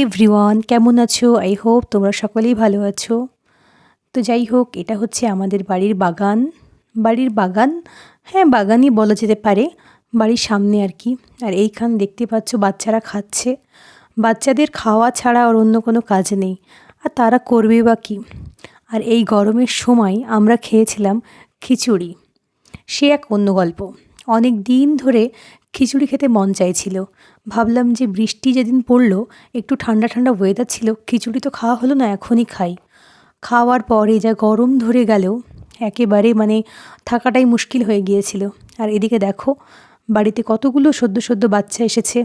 Everyone কেমন আছো? I hope তোমরা সকলেই ভালো আছো। তো যাই হোক, এটা হচ্ছে আমাদের বাড়ির বাগান। বাড়ির বাগান? হ্যাঁ বাগানই বলা যেতে পারে। বাড়ির সামনে আর কি। আর এইখান দেখতে পাচ্ছ, বাচ্চারা খাচ্ছে। বাচ্চাদের খাওয়া ছাড়া আর অন্য কোনো কাজ নেই। আর তারা করবে বা কী? আর এই গরমের সময় আমরা খেয়েছিলাম খিচুড়ি। সে এক অন্য গল্প। অনেক দিন ধরে খিচুড়ি খেতে মন চাইছিল। ভাবলাম যে বৃষ্টি যেদিন পড়ল, একটু ঠান্ডা ঠান্ডা ওয়েদার ছিল, খিচুড়ি তো খাওয়া হলো না, এখনই খাই। খাওয়ার পরে যা গরম ধরে গেল, একেবারে মানে থাকাটাই মুশকিল হয়ে গিয়েছিল। আর এদিকে দেখো, বাড়িতে কতগুলো সদ্য সদ্য বাচ্চা এসেছে,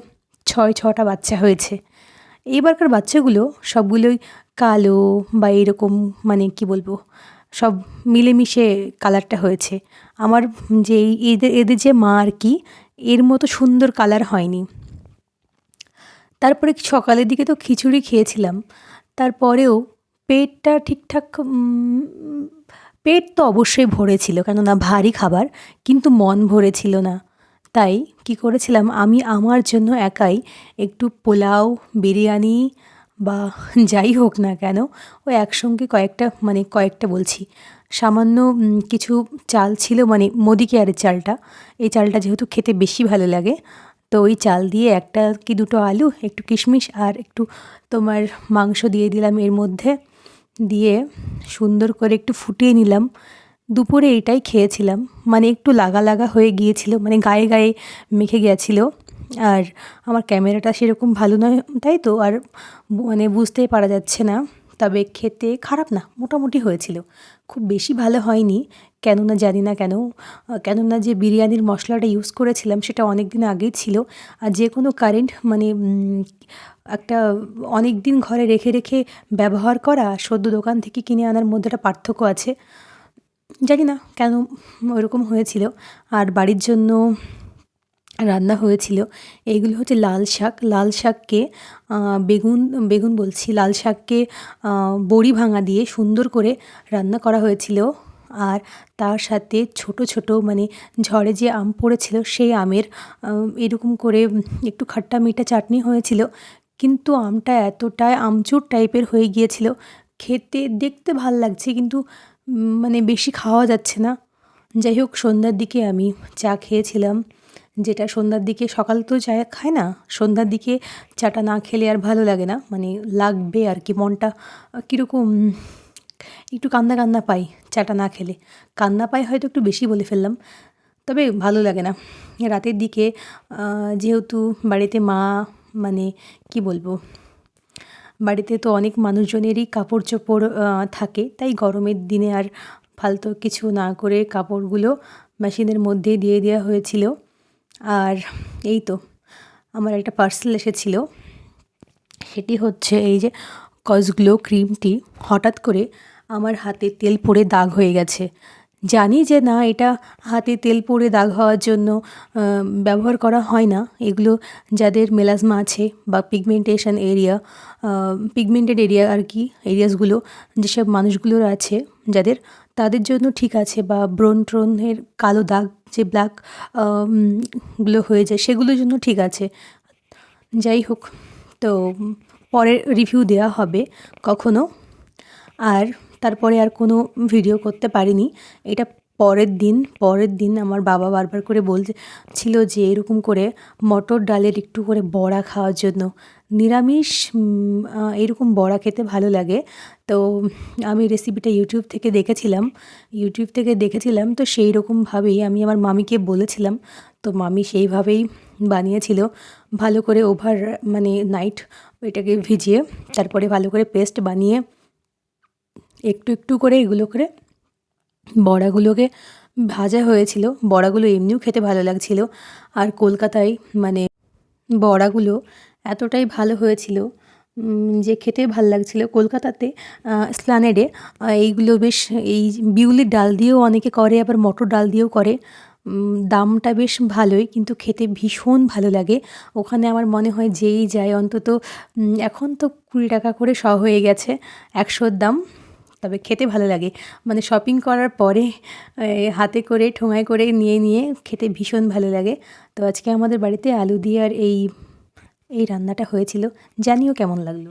ছয় ছটা বাচ্চা হয়েছে। এইবারকার বাচ্চাগুলো সবগুলোই কালো বা এরকম মানে কি বলব, সব মিলেমিশে কালারটা হয়েছে। আমার যে এদের এদের যে মা আর কি, এর মতো সুন্দর কালার হয়নি। তারপরে সকালের দিকে তো খিচুড়ি খেয়েছিলাম। তারপরেও পেটটা ঠিকঠাক পেট তো অবশ্যই ভরেছিল কেননা ভারী খাবার, কিন্তু মন ভরেছিল না। তাই কি করেছিলাম, আমি আমার জন্য একাই একটু পোলাও, বিরিয়ানি বা যাই হোক না কেন, ও একসঙ্গে কয়েকটা মানে কয়েকটা বলছি। সামান্য কিছু চাল ছিল মানে মোদি কেয়ারের চালটা। এই চালটা যেহেতু খেতে বেশি ভালো লাগে তো ওই চাল দিয়ে একটা কি দুটো আলু, একটু কিশমিশ আর একটু তোমার মাংস দিয়ে দিলাম এর মধ্যে। দিয়ে সুন্দর করে একটু ফুটিয়ে নিলাম। দুপুরে এটাই খেয়েছিলাম। মানে একটু লাগা লাগা হয়ে গিয়েছিল মানে গায়ে গায়ে মেখে গিয়েছিল আর আমার ক্যামেরাটা সেরকম ভালো নয়, তাই তো? আর মানে বুঝতেই পারা যাচ্ছে না। তবে খেতে খারাপ না, মোটামুটি হয়েছিল। খুব বেশি ভালো হয়নি, কেননা জানি না কেন, কেননা যে বিরিয়ানির মশলাটা ইউজ করেছিলাম সেটা অনেক দিন আগেই ছিল। আর যে কোনো কারেন্ট মানে একটা অনেক দিন ঘরে রেখে রেখে ব্যবহার করা, সদ্য দোকান থেকে কিনে আনার মধ্যে একটা পার্থক্য আছে। জানি না কেন ওরকম হয়েছিল। আর বাড়ির জন্য রান্না হয়েছিল। এইগুলো হচ্ছে লাল শাক। লাল শাককে বেগুন বেগুন বলছি, লাল শাককে বড়ি ভাঙা দিয়ে সুন্দর করে রান্না করা হয়েছিল। আর তার সাথে ছোট ছোট মানে ঝড়ে যে আম পড়েছিল, সেই আমের এরকম করে একটু খাট্টা মিঠা চাটনি হয়েছিল। কিন্তু আমটা এতটাই আমচুর টাইপের হয়ে গিয়েছিল, খেতে দেখতে ভালো লাগছে কিন্তু মানে বেশি খাওয়া যাচ্ছে না। যাই হোক, সন্ধ্যার দিকে আমি চা খেয়েছিলাম। যেটা সন্ধ্যার দিকে সকাল তো চা খায় না। সন্ধ্যার দিকে চাটা না খেলে আর ভালো লাগে না। মানে লাগবে আর কি, মনটা কীরকম, একটু কান্না কান্না পাই চাটা না খেলে। কান্না পাই হয়তো একটু বেশি বলে ফেললাম, তবে ভালো লাগে না। রাতের দিকে যেহেতু বাড়িতে মা মানে কি বলব, বাড়িতে তো অনেক মানুষজনেরই কাপড় চোপড় থাকে, তাই গরমের দিনে আর ফালতু কিছু না করে কাপড়গুলো মেশিনের মধ্যে দিয়ে দেওয়া হয়েছিল। আর এই তো, আমার একটা পার্সেল এসেছিল। সেটি হচ্ছে এই যে কসগ্লো ক্রিমটি হঠাৎ করে আমার হাতে তেল পড়ে দাগ হয়ে গেছে। জানি যে না, এটা হাতে তেল পড়ে দাগ হওয়ার জন্য ব্যবহার করা হয় না। এগুলো যাদের মেলাজমা আছে বা পিগমেন্টেশন এরিয়া পিগমেন্টেড এরিয়া আর কি এরিয়াসগুলো যেসব মানুষগুলোর আছে, যাদের, তাদের জন্য ঠিক আছে বা ব্রণ ট্রনের কালো দাগ, যে ব্ল্যাকগুলো হয়ে যায়, সেগুলোর জন্য ঠিক আছে। যাই হোক, তো পরে রিভিউ দেওয়া হবে কখনো। আর তারপরে আর কোনো ভিডিও করতে পারিনি। এটা পরের দিন পরের দিন আমার বাবা বারবার করে বলছে, ছিল যে এরকম করে মটর ডালের একটু করে বড়া খাওয়ার জন্য। নিরামিষ এরকম বড়া খেতে ভালো লাগে। তো আমি রেসিপিটা ইউটিউব থেকে দেখেছিলাম। ইউটিউব থেকে দেখেছিলাম, তো সেই রকমভাবেই আমি আমার মামিকে বলেছিলাম। তো মামি সেইভাবেই বানিয়েছিল। ভালো করে ওভার মানে নাইট এটাকে ভিজিয়ে, তারপরে ভালো করে পেস্ট বানিয়ে একটু একটু করে এগুলো করে বড়াগুলোকে ভাজা হয়েছিল। বড়াগুলো এমনিও খেতে ভালো লাগছিল। আর কলকাতায় মানে বড়াগুলো এতটাই ভালো হয়েছিল যে খেতে ভালো লাগছিল। কলকাতাতে স্লানেডে এইগুলো বেশ, এই বিউলির ডাল দিয়েও অনেকে করে, আবার মটর ডাল দিয়েও করে। দামটা বেশ ভালোই, কিন্তু খেতে ভীষণ ভালো লাগে। ওখানে আমার মনে হয় যেই যায় অন্তত এখন তো কুড়ি টাকা করে শ হয়ে গেছে, একশোর দাম। তবে খেতে ভালো লাগে। মানে শপিং করার পরে হাতে করে, ঠোঙায় করে নিয়ে নিয়ে খেতে ভীষণ ভালো লাগে। তো আজকে আমাদের বাড়িতে আলু দিয়ে আর এই এই রান্নাটা হয়েছিল। জানিও কেমন লাগল।